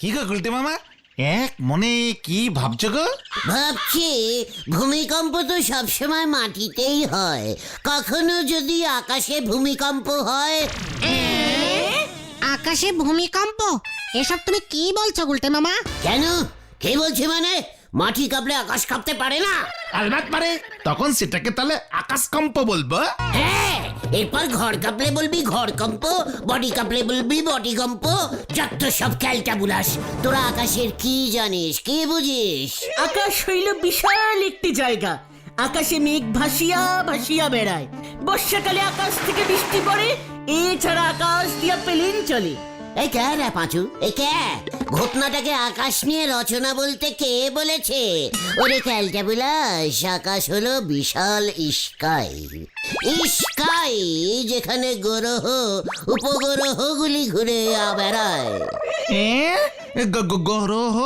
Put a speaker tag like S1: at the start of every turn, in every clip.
S1: কি গো গুলটে মামা? এক মনে কি ভাবছ গো?
S2: ভাবছি ভূমিকম্প তো সবসময় মাটিতেই হয়। কখনো যদি আকাশে ভূমিকম্প হয়?
S3: আকাশে ভূমিকম্প? এসব তুমি কি বলছো গুলটে মামা?
S2: কেন? কে বলছি মানে? মাটি কাঁপলে আকাশ কাঁপতে পারে না।
S1: আলবাত পারে তখন সেটাকে তাহলে আকাশকম্প বলব
S2: হ্যাঁ এরপর ঘর কাঁপলে বলবি ঘর কম্প বডি কাঁপলে বলবি বডি কম্প যত সব ক্যালটা বুলাস তোরা আকাশের কি জানিস কি বুঝিস?
S4: আকাশ হইল বিশাল একটি জায়গা। আকাশে মেঘ ভাসিয়া ভাসিয়া বেড়ায়। বর্ষাকালে আকাশ থেকে বৃষ্টি পড়ে এছাড়া আকাশ দিয়া প্লেন চলে।
S2: এই কে রে পাঁচু? এই কে? ঘটনাটাকে আকাশ নিয়ে রচনা বলতে কে বলেছে? ওরে ক্যালটা বুলাস আকাশ হলো বিশাল স্কাই স্কাই যেখানে গ্রহ উপগ্রহগুলি ঘুরে বেড়ায়।
S1: গ্রহ?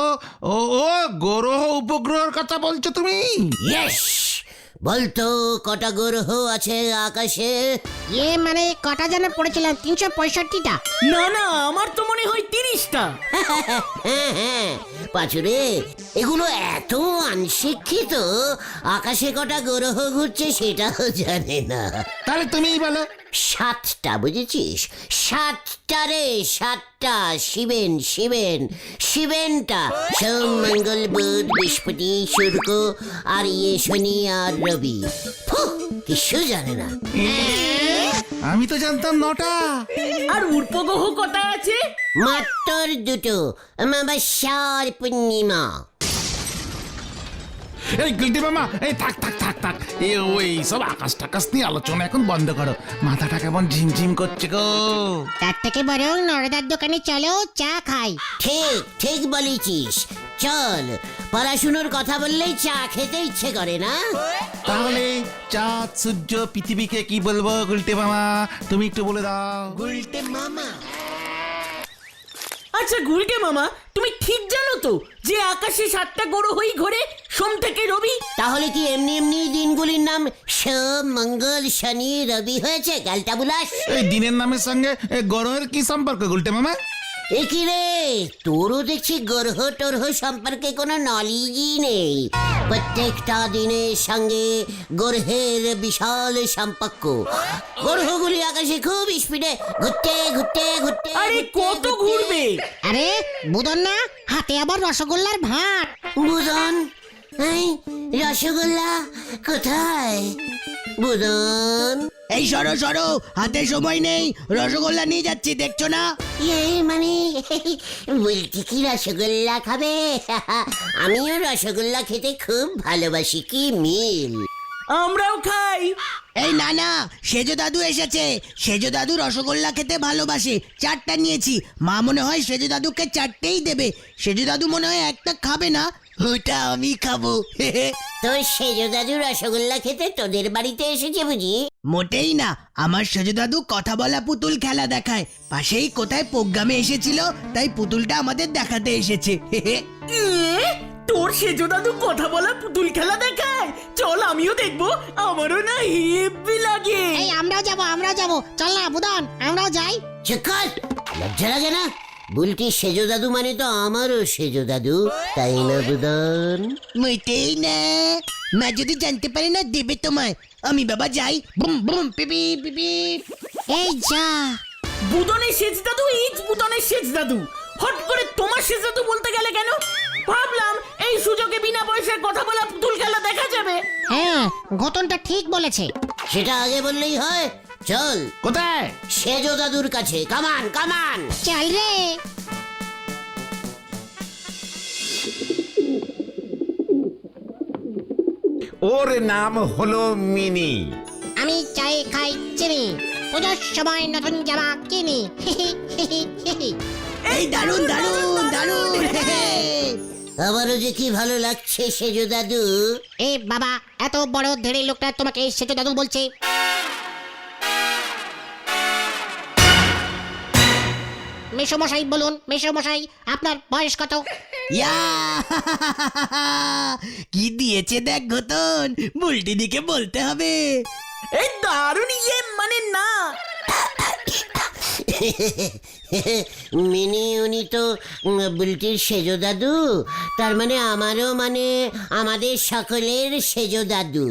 S1: ও গ্রহ উপগ্রহের কথা বলছো তুমি?
S2: ইয়েস বলতো কটা গ্রহ আছে আকাশে?
S3: এ মানে কটা যেন পড়েছিলাম তিনশো পঁয়ষট্টিটা।
S4: না না আমার তো মনে হয় তিরিশটা।
S2: হ্যাঁ হ্যাঁ। পাঁচুরে এগুলো এত অনশিক্ষিত আকাশে কটা গ্রহ ঘুরছে সেটাও জানে না।
S1: তাহলে তুমিই বলো।
S2: সাতটা বুঝেছিস? সাতটা রে সাতটা। শিবেন শিবেন শিবেনটা। সোম মঙ্গল বুধ বৃহস্পতি শুক্র আর ইয়ে শনি আর রবি। ফুহ, কিছু জানে না।
S1: আমি তো জানতাম নটা।
S4: আর উপগ্রহ কটা আছে?
S2: মাত্র দুটো। অমাবস্যার পূর্ণিমা।
S1: এই গুলটি মামা এই থাক থাক থাক থাক। এ ওই সব আকাশ টাকাশ নিয়ে আলোচনা এখন বন্ধ করো। মাথাটা কেমন ঝিমঝিম করছে গো।
S3: তার থেকে বরং নরদার দোকানে চলো চা খাই।
S2: ঠিক ঠিক বলেছিস। চল পড়াশুনোর কথা বললেই চা খেতে ইচ্ছে করে না?
S1: তাহলে চাঁদ সূর্য পৃথিবীকে কি বলব গুলটে মামা? তুমি একটু বলে দাও।
S2: গুলটে মামা
S4: আচ্ছা গুলটে মামা তুমি ঠিক জানো তো যে আকাশে সাতটা গরু হই ঘোরে সোম থেকে রবি?
S2: তাহলে কি এমনি এমনি দিনগুলির নাম সোম মঙ্গল শনি রবি হয়েছে? গালটা বুলাস।
S1: এই দিনের নামের সঙ্গে এ গ্রহের কি সম্পর্ক গুলটে মামা?
S2: এ কি রে? তোরও দেখছি গ্রহ টরহ সম্পর্কে কোনো নলেজই নেই। প্রত্যেকটা দিনের সঙ্গে গ্রহের বিশাল সম্পর্ক। গ্রহগুলি আকাশে খুব স্পিডে ঘুরতে ঘুরতে ঘুরতে
S4: আরে কত ঘুরবে?
S3: আরে বুদন না হাতে আবার রসগোল্লার ভাঁড়
S2: বুদন এই রসগোল্লা কোথায়? বুদন
S5: এই সরো সরো হাতে সময় নেই রসগোল্লা নিয়ে যাচ্ছি দেখছ না?
S2: এই মানে বলছি কি রসগোল্লা খাবে? আমিও রসগোল্লা খেতে খুব ভালোবাসি কি মিল?
S4: আমরাও খাই।
S5: এই না না সেজো দাদু এসেছে। সেজো দাদু রসগোল্লা খেতে ভালোবাসে চারটা নিয়েছি। মা মনে হয় সেজো দাদুকে চারটেই দেবে। সেজো দাদু মনে হয় একটা খাবে না ওটা আমি খাব।
S2: তোর সেজো দাদু রসগোল্লা খেতে তোদের বাড়িতে এসেছে বুঝি?
S5: মোটেই না আমার সেজো দাদু কথা বলা পুতুল খেলা দেখায়। পাশেই কোথায় প্রোগ্রামে এসেছিল তাই পুতুলটা আমাদের দেখাতে এসেছে।
S4: এ, তোর সেজো দাদু কথা বলা পুতুল খেলা দেখায়? চল আমিও দেখব। আমারও না হেব্বি লাগে।
S3: এই আমরাও যাব আমরাও যাব। চল না বুদন আমরাও যাই।
S2: চুকাল লজ্জা লাগে না। বুলটি সেজো দাদু মানে তো আমারও সেজো দাদু তাই না বুদন?
S5: মোটেই না। মা যদি জানতে পারে না দেবে তোমায়। আমি বাবা যাই। বুম বুম পিপি পিপি
S3: এই যা।
S4: বুদনের সেজ দাদু ইজ বুদনের সেজ দাদু। হট করে তোমার সেজ দাদু বলতে গেলে কেন? ভাবলাম এই সুযোগে বিনা পয়সায় কথা বলা পুতুল খেলা দেখা যাবে।
S3: হ্যাঁ ঘটনটা ঠিক বলেছে।
S2: সেটা আগে বললেই হয়। চল।
S1: কোথায়?
S2: সেজো দাদুর কাছে। কামান কামান
S3: চল রে।
S6: ওর নাম হলো মিনি।
S3: আমি চাই খাই চিনি। পুজোর সময় নতুন জামা কিনি।
S5: এই দারুণ দারুণ দারুণ
S2: আমারও যে কি ভালো লাগছে সেজো দাদু।
S3: এ বাবা এত বড় ধেড়ে লোকটা তোমাকে সেজো দাদু বলছে। মেসমশাই বলুন মেসমশাই আপনার বয়স কত?
S5: ইয়া! কি দিয়েছে দেখ ঘতন বুলটি দিকে বলতে হবে।
S4: এই দারুণ ইয়ে মানে না।
S2: মিনি উনি তো বুলটির সেজো দাদু। তার মানে আমারও মানে আমাদের সকলের সেজো দাদু।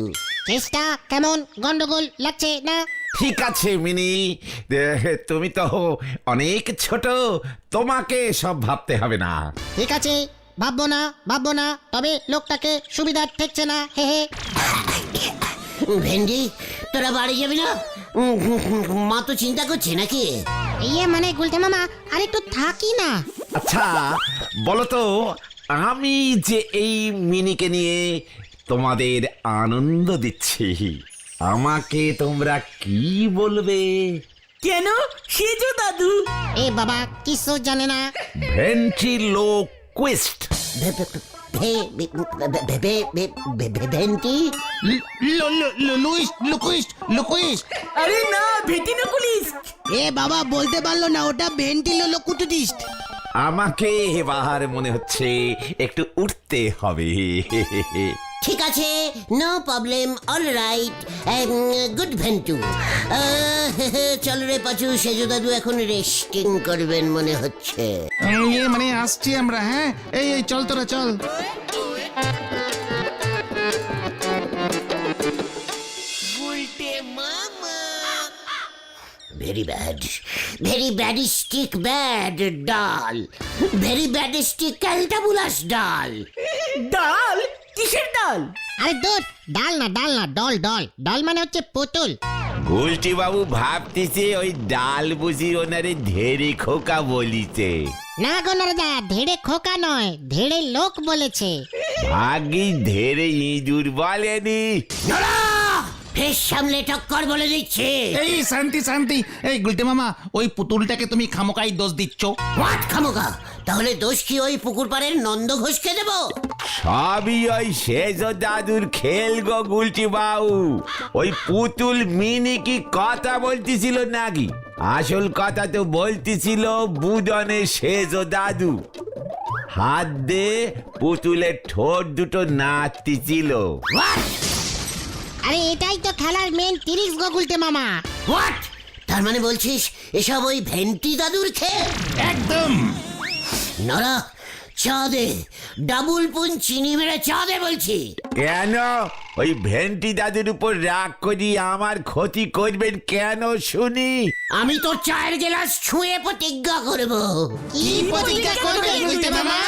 S3: চেষ্টা কেমন গন্ডগোল লাগছে না?
S6: ঠিক আছে মিনি। এ, তুমি তো অনেক ছোট তোমাকে সব ভাবতে হবে না।
S3: ঠিক আছে ভাববো না ভাববো না তবে লোকটাকে সুবিধা ঠেকছে না হে হে।
S2: ভেন্ডি তোরা বাড়ি যাবি না? উম, মা তো চিন্তা করছে নাকি?
S3: ইয়ে মানে গুলতে মামা আর একটু থাকি না।
S6: আচ্ছা বলো তো আমি যে এই মিনিকে নিয়ে তোমাদের আনন্দ দিচ্ছি। আমাকে তোমরা কি বলবে
S4: কেন সেজো দাদু
S3: এ বাবা কিছু জানে না
S2: ভেন্ট্রিলোকুইস্ট ভেন্টি
S1: লুকুইস্ট লুকুইস্ট লুকুইস্ট
S4: আরে না
S5: এ বাবা বলতে পারল না ওটা
S6: আমাকে মনে হচ্ছে একটু উঠতে হবে
S2: ঠিক আছে no problem all right good ভেন্টু চল রে পাচু সেজো দাদু এখন রেস্টিং করবেন মনে হচ্ছে।
S1: মানে আসছি আমরা হ্যাঁ? এই এই চল তোরা চল।
S2: Very bad very badistic bad dull very badistic ক্যালটাবুলাস ডাল
S4: ডাল? কিসের ডাল
S3: আরে দূর ডাল না ডাল না ডল ডল। ডল মানে হচ্ছে পুতুল।
S6: গোষ্ঠী বাবু ভাবতেছে ওই ডাল বুঝি ওনারে ধেড়ে খোকা বলিছে।
S3: না গো নরদা ধেড়ে খোকা নয় ধেড়ে লোক বলেছে।
S6: ভাগি ধেড়ে ইঁদুর বলেনি।
S2: নড়া ফেস সামলে টক্কর বলে দিচ্ছে।
S1: এই শান্তি শান্তি। এই গুলটে মামা ওই পুতুলটাকে তুমি খামোকাই দোষ দিচ্ছ।
S2: হোয়াট খামোগা তাহলে দোষ কি ওই পুকুর পাড়ের নন্দ ঘোষকে দেবো?
S6: সবই ওই শেষ দাদুর খেল গো গুলটি বাবু ওই পুতুল মিনি কি কথা বলতেছিল নাকি? আসল কথা তো বলতেছিল বুদনের শেষ দাদু। হাত দে পুতুলের ঠোঁট দুটো নাচতেছিল
S3: আরে এটাই তো খেলার মেন তিরিশ গো গুলতে মামা।
S2: হোয়াট তার মানে বলছিস এসব ওই ভেন্টি দাদুর খেয়ে
S1: একদম।
S2: নরা চা দে। ডাবল পুন চিনি মেরে চা দে বলছি।
S6: কেন? ওই ভেন্টি দাদুর উপর রাগ করি আমার ক্ষতি করবেন কেন শুনি?
S2: আমি তোর চায়ের গেলাস ছুঁয়ে প্রতিজ্ঞা করব।
S3: কি প্রতিজ্ঞা করবে বলতে মামা?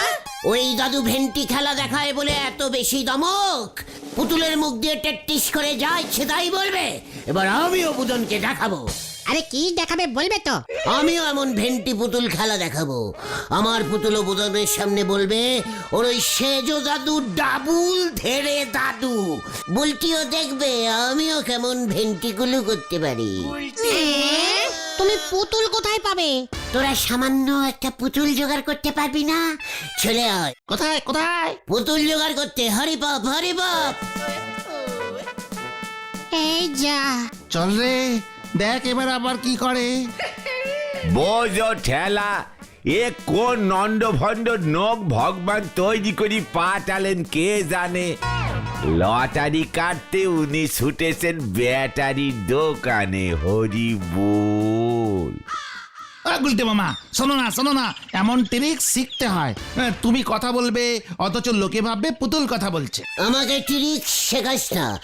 S2: ওই দাদু ভেন্টি খেলা দেখায় বলে এত বেশি দমক। পুতুলের মুখ দিয়ে টেট্টিস করে যা ইচ্ছে তাই বলবে। এবার আমিও বুদনকে দেখাবো।
S3: আরে কি দেখাবে বলবে তো?
S2: আমিও এমন ভেন্টি পুতুল খেলা দেখাবো। আমার পুতুল বুদনের সামনে বলবে ওর ওই সেজো দাদু ডাবুল ধেড়ে দাদু। বুলটিও দেখবে আমিও কেমন ভেন্টিগুলো করতে পারি।
S3: তুমি পুতুল কোথায় পাবে?
S2: তোরা সামান্য একটা পুতুল জোগাড় করতে পারবি না? চলে আয়।
S1: কোথায় কোথায়?
S2: পুতুল জোগাড় করতে হরি বাপ হরি বাপ।
S3: এই যা।
S1: চল রে। দেখ এবার আবার কি করে।
S6: বোঝো ঠেলা এ কোন নন্দ ভণ্ড নখ ভগবান তৈরি করি পাঠালেন কে জানে? লটারি কাটতে উনি ছুটেছেন ব্যাটারির দোকানে হরি বল।
S1: আ, গুলটে মামা শোনো না শোনো না এমন ট্রিক শিখতে হয়। হ্যাঁ, তুমি কথা বলবে অথচ লোকে ভাববে পুতুল কথা বলছে।
S2: আমাকে টিরিক্স শেখাস না।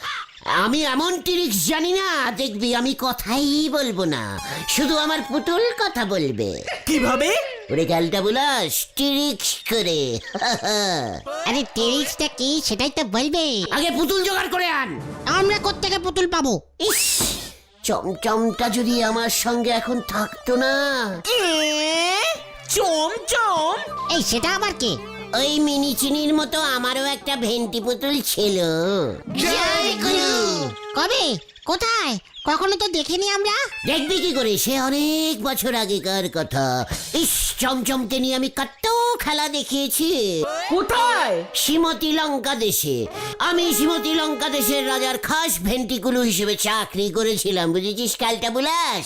S2: আমি এমন টিরিক্স জানি না দেখবি আমি কথাই বলব না শুধু আমার পুতুল কথা বলবে।
S4: কীভাবে?
S2: ওরে ক্যালটা বুলাস টিরিক্স করে।
S3: আরে টেরিক্সটা কি সেটাই তো বলবে।
S2: আগে পুতুল জোগাড় করে আন।
S3: আমরা কোত্থেকে পুতুল পাবো?
S2: ইস চমচমটা যদি আমার সঙ্গে এখন থাকতো না।
S4: এ, চম চম
S3: এই সেটা আবার কে?
S2: ওই মিনি চিনির মতো আমারও একটা ভেন্টি পুতুল ছিল। জয় গুরু
S3: কবে? কোথায়? কখনো তো দেখিনি আমরা।
S2: দেখবি কি করে? সে অনেক বছর আগেকার কথা। ইস চমচমকে নিয়ে আমি কত খেলা দেখিয়েছি।
S4: কোথায়?
S2: শ্রীমতী লঙ্কা দেশে। আমি শ্রীমতী লঙ্কা দেশের রাজার খাস ভেন্টিকুলু হিসেবে চাকরি করেছিলাম বুঝেছিস কালটা বুলাস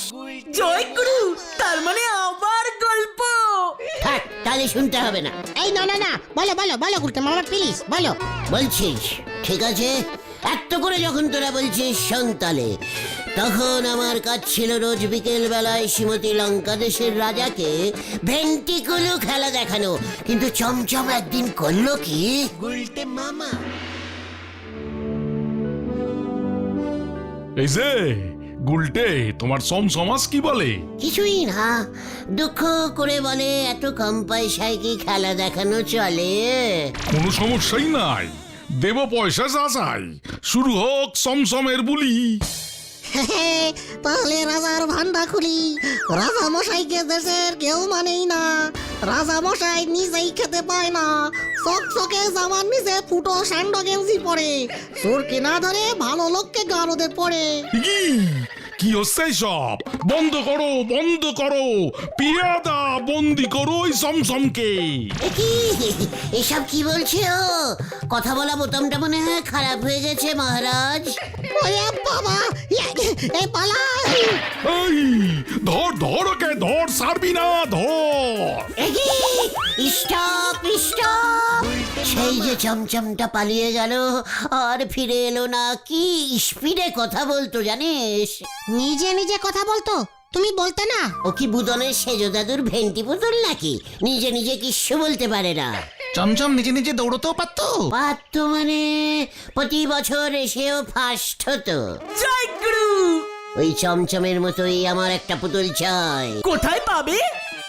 S4: জয় গুরু তার মানে আবার গল্প।
S2: থাক তাহলে শুনতে হবে না।
S3: এই না না না বলো বলো বলো গুলতে মামা প্লিজ বলো।
S2: বলছিস ঠিক আছে? এত করে যখন তোরা বলছিস শোন তাহলে তখন আমার কাজ ছিল রোজ বিকেল বেলায় শ্রীমতী লঙ্কা দেশের রাজাকে ভেন্টিকুলু খেলা দেখানো। কিন্তু চমচম একদিন করল কি?
S7: এই যে গুলটে তোমার সমসমাস কি বলে?
S2: কিছুই না। দুঃখ করে বলে এত কম পয়সায় কি খেলা দেখানো চলে?
S7: কোনো সমস্যাই নাই। দেব পয়সা যা চাই। শুরু হোক সমসমের বুলি।
S3: তাহলে রাজার ভান্ডা খুলি। রাজা মশাইকে দেশের কেউ মানেই না। রাজা মশাই নিজেই খেতে পায় না। চকচকে জামার নিচে ফুটো স্যান্ডো গেঞ্জি পরে। সুর কিনা ধরে ভালো লোককে গারদে পড়ে
S7: কি কি হচ্ছে সব? বন্ধ করো বন্ধ করো। পিয়াদা বন্দি করো ওই সমসমকে।
S2: এ কি? এসব কি বলছে ও? কথা বলা বোতামটা মনে হয় খারাপ হয়ে গেছে মহারাজ।
S3: ওরে বাবা এ পালা।
S7: এই ধর ধর ওকে ধর সারবি না ধর।
S2: স্টপ স্টপ সেই যে চমচমটা পালিয়ে গেল আর ফিরে এলো না। কি স্পিডে কথা বলতো জানিস?
S3: নিজে নিজে কথা বলতো? তুমি বলতে না।
S2: ও কি বুদনের সেজো দাদুর ভেন্টি পুতুল নাকি? নিজে নিজে কিচ্ছু বলতে পারে না।
S1: চমচম নিজে নিজে দৌড়তেও পারতো?
S2: পারতো মানে প্রতি বছর এসেও ফার্স্ট হতো। ওই চমচমের মতোই আমার একটা পুতুল চাই।
S4: কোথায় পাবে?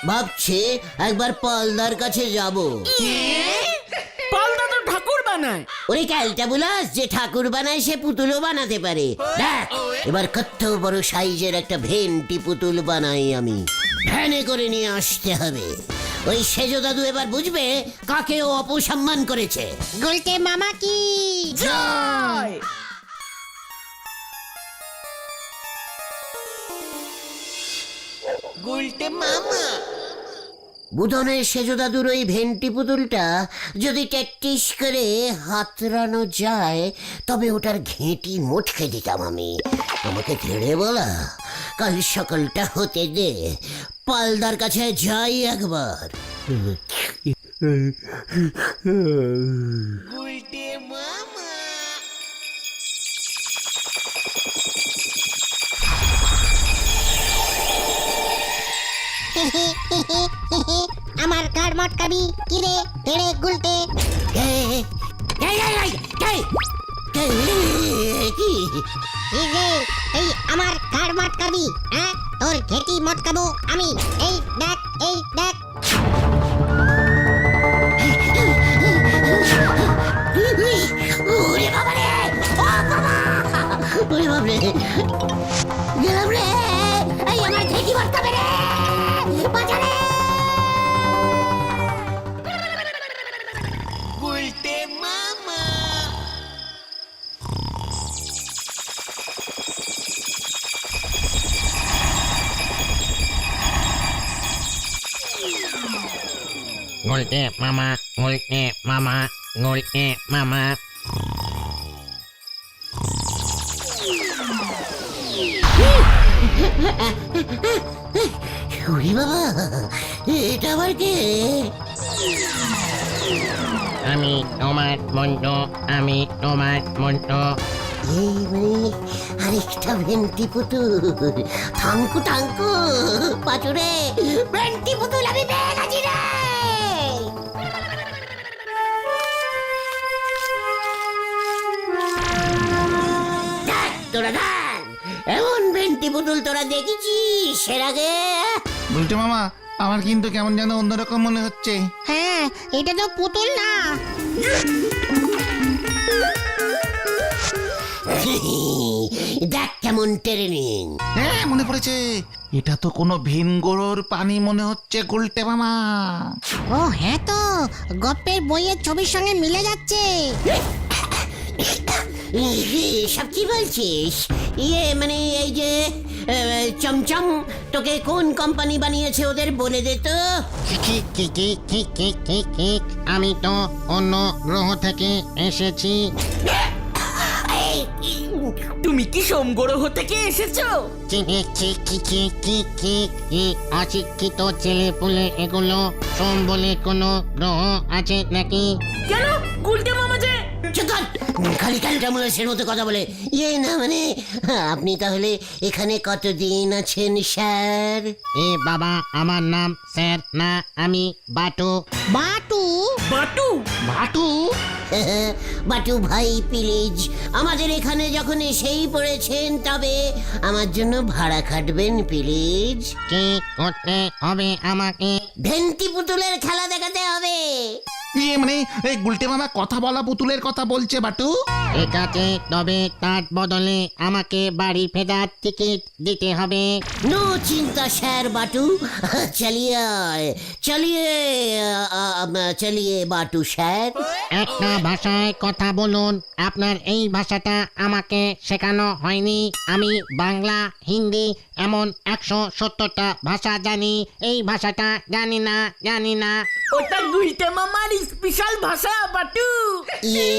S2: ভাবছে একবার পালদার কাছে যাব।
S4: পালদা তো ঠাকুর বানায়।
S2: ওরে যে ঠাকুর বানায় সে পুতুলও বানাতে পারে। দেখ এবার কত বড় সাইজের একটা ভেন্টি পুতুল বানাই আমি। ভ্যানে করে নিয়ে আসতে হবে। ওই সেজো দাদু এবার বুঝবে কাকে ও অপসম্মান করেছে।
S3: গুলতে মামা কি?
S4: জয়!
S2: বুধনের সেজো দাদুর ওই ভেন্টি পুতুলটা যদি ট্যাকটিস করে হাতড়ানো যায় তবে ওটার ঘেঁটি মোটকে দিতাম আমি। আমাকে ধেড়ে বলা কাল সকালটা হতে দে পালদার কাছে যাই একবার।
S3: আমার কার মটকাবি কিরে তেড়ে গুলতে এই আমার কার মটকাবি হ্যাঁ তোর ঘেটি মটকাবো আমি। এই দেখ এই দেখ।
S2: ওরে বাবা রে ও বাবা! ওরে বাবা রে গেলাম রে!
S8: Ngồi mama, ngồi mama, ngồi mama.
S2: ওরে বাবা এটা আবার কে
S8: আমি তোমার বন্ধু আমি তোমার বন্ধু
S2: এই মানে আরেকটা ভেন্টি পুতুল থাঙ্কু থাঙ্কু পাচুরে ভেন্টি পুতুল আমি পেয়ে গেছি রে তোরা দেখ এমন ভেন্টি পুতুল তোরা দেখেছিস? সের আগে?
S1: বলতে মামা আমার কিন্তু কেমন যেন অন্যরকম মনে হচ্ছে।
S3: হ্যাঁ এটা তো পুতুল না।
S2: দেখ কেমন ট্রেনিং।
S1: হ্যাঁ মনে পড়েছে। এটা তো কোনো ভিনগোড়োর পানি মনে হচ্ছে গুলটে মামা।
S3: ও হ্যাঁ তো। গপ্পের বইয়ের ছবির সঙ্গে মিলে যাচ্ছে।
S2: সব কি বলছিস ইয়ে মানে এই যে চমচম তোকে কোন কোম্পানি বানিয়েছে ওদের বলে দে তো
S8: কি কি কি কি কি কি আমি তো অন্য গ্রহ থেকে এসেছি
S4: তুমি কি সোমগ্রহ থেকে এসেছ?
S8: অশিক্ষিত ছেলে পুলে এগুলো সোম বলে কোনো গ্রহ আছে নাকি?
S4: কেন? গুলকে মামা যে
S2: খালি ক্যালটা মুলেসের মতো কথা বলে। ইয়ে না মানে আপনি তাহলে এখানে কতদিন আছেন স্যার?
S8: এ বাবা আমার নাম স্যার না আমি বাটু।
S3: বাটু?
S4: বাটু?
S1: বাটু?
S2: বাটু ভাই প্লিজ। আমাদের এখানে যখন এসেই পড়েছেন তবে আমার জন্য ভাড়া খাটবেন প্লিজ।
S8: কি করতে হবে আমাকে?
S2: ভেন্টি পুতুলের খেলা দেখাতে হবে।
S1: ইয়ে মানে এই গুলটে মামা কথা বলা পুতুলের কথা বলছে বাটু।
S8: ঠিক আছে তবে তার বদলে আমাকে বাড়ি ফেরার টিকিট দিতে হবে।
S2: নো চিন্তা স্যার বাটু। চলিয়ে আয়, চলিয়ে আ, আ, চলিয়ে বাটু স্যার।
S8: একটা ভাষায় কথা বলুন আপনার এই ভাষাটা আমাকে শেখানো হয়নি। আমি বাংলা হিন্দি এমন একশো সত্তরটা ভাষা জানি। এই ভাষাটা জানি না জানি না।
S4: ওটা গুলটে মামার স্পেশাল ভাষা বাটু।
S2: ইয়ে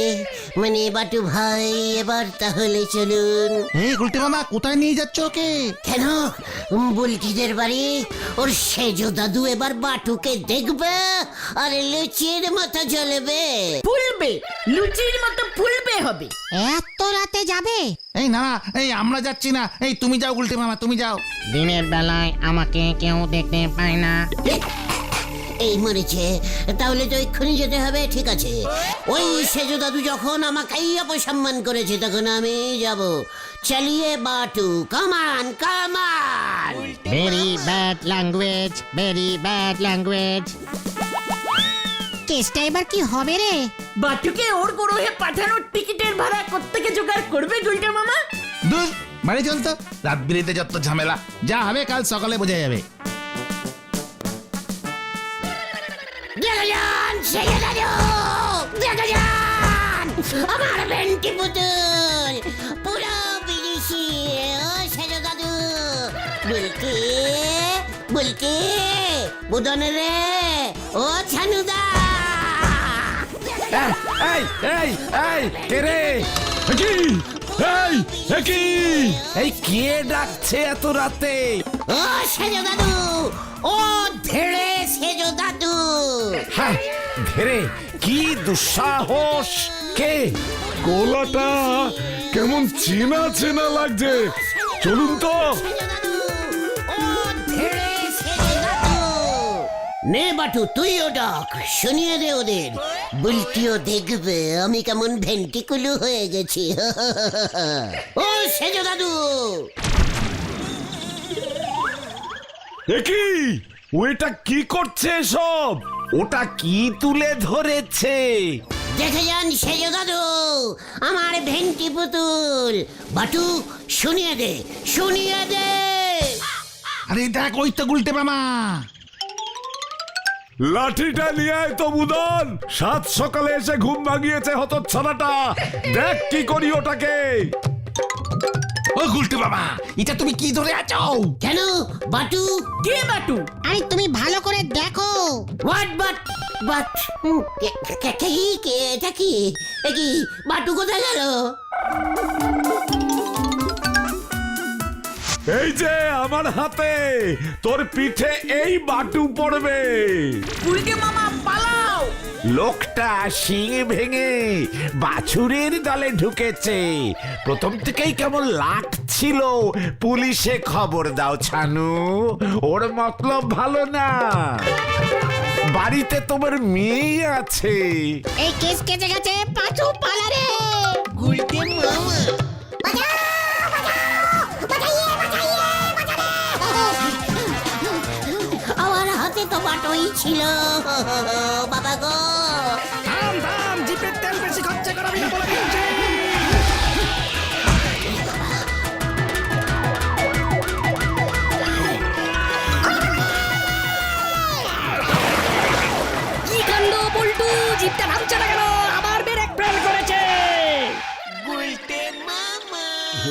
S2: মানে বাটু ভাই এবার তাহলে চলুন।
S1: এই গুলটে মামা কোথায় নিয়ে যাচ্ছ ওকে?
S2: কেন? বুলটিদের বাড়ি। ওর সেজ দাদু এবার বাটুকে দেখবে আর লুচির মতো জ্বলবে।
S4: ফুলবে লুচির মতো ফুলবে হবে।
S3: এত রাতে যাবে?
S1: এই না না, এই আমরা যাচ্ছি না। এই তুমি যাও গুলটে মামা তুমি যাও।
S8: দিনের বেলায় আমাকে কেউ দেখতে পায় না।
S2: এই মরেছে। তাহলে তো এক্ষুনি যেতে হবে ঠিক আছে। ওই সেজ দাদু যখন আমাকেই অপসম্মান করেছে তখন আমি যাব। চালিয়ে বাটু come on
S8: come on very bad language very bad language
S3: কেসটা এবার কি হবে রে?
S4: বাটুকে ওর গ্রহে পাঠানোর টিকিটের ভাড়া কোত্থেকে জোগাড় করবে গুলটে মামা?
S1: দূর বাড়ি চল তো। রাত বিরেতে যত ঝামেলা যা হবে কাল সকালে বোঝা যাবে।
S2: সেজ দাদু দেখো যান আমার ভেন্টি পুতুল পুরো বিদেশি ও সেজ দাদু বুলকি বুলকি বুদন রে ও ছানুদা।
S6: এই এই এই কে রে?
S7: কি এই কি
S6: এই কে ডাকছে এত রাতে?
S2: ও সেজ দাদু ও ধেড়ে সেজ দাদু
S6: হ্যাঁ ধেরে কি দুঃসাহস? কে?
S7: গলাটা কেমন চেনা চেনা লাগছে। চলুন তো।
S2: ও নে বাটু তুইও ডাক শুনিয়ে দে ওদের। বুলটিও দেখবে আমি কেমন ভেন্টিকুলু হয়ে গেছি। ও সেজ দাদু।
S7: কি ওইটা কি করছে সব
S6: ওটা কি তুলে ধরেছে?
S2: দেখে যান সেজ দাদু আমার ভেন্টি পুতুল। বাটু শুনিয়ে দে শুনিয়ে দে।
S1: আরে দেখ ওই তো গুলটে মামা।
S7: লাঠিটা নিয়ে আয় তো বুদন সাত সকালে এসে ঘুম ভাঙিয়েছে হতচ্ছানাটা দেখ কি করি ওটাকে।
S1: ও গুলটে মামা এটা তুমি কি ধরে আছো?
S2: কেন বাটু?
S4: কে বাটু?
S3: আরে তুমি ভালো করে দেখো।
S2: হোয়াট বাট বাট কি কে এটা কি? এ কি বাটু কোথায় গেল?
S7: এই যে আমার হাতে তোর পিঠে এই বাটু পড়বে।
S4: গুলটে মামা
S6: লোকটা শিং ভেঙে বাছুরের দলে ঢুকেছে। প্রথম থেকেই কেমন লাগছিল। পুলিশে খবর দাও ছানু। ওর মতলব ভালো না। বাড়িতে তোমার মেয়ে আছে।
S3: এই কেস কেটে গেছে পাঁচু পালারে।
S5: গুলটে মামা।
S2: আমার হাতে তো বাটুই ছিল। বাবা গো।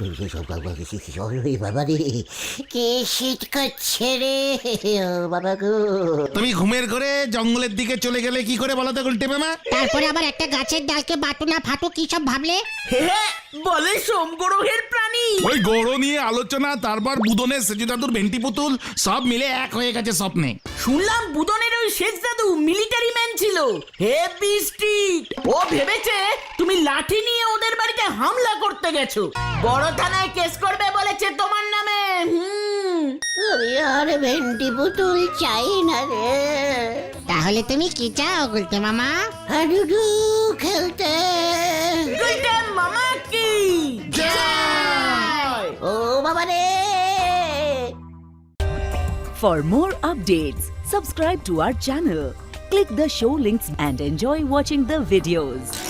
S2: বাবা রে কে শীত করছে রে বাবা গো
S1: তুমি ঘুমের ঘরে জঙ্গলের দিকে চলে গেলে কি করে বলো তো গুলটে মামা?
S8: তারপরে আবার একটা গাছের ডালকে বাটু না ফাটু কি সব ভাবলে?
S4: হ্যাঁ বলে সোমগ্রহের প্রাণী।
S1: ওই গৌড় নিয়ে আলোচনা তারপর বুদনের সেজু দাদুর ভেন্টি পুতুল সব মিলে এক হয়ে গেছে স্বপ্নে।
S4: শুনলাম বুদনের ওই শেষ দাদু মিলিটারি ম্যান ছিল। হে বৃষ্টি ও ভেবেছে তুমি লাঠি নিয়ে ওদের বাড়িতে হামলা করতে গেছো। বড় থানায় কেস করবে বলেছে তোমার নামে হুম
S2: আমি আর ভেন্ডি পুতুল চাই না রে
S8: তাহলে তুমি কি চাও গুলতে মামা
S2: হাডুডু খেলতে
S4: গুলটে মামা কি জয়
S2: ও বাবা রে
S9: For more updates, subscribe to our channel, click the show links and enjoy watching the videos.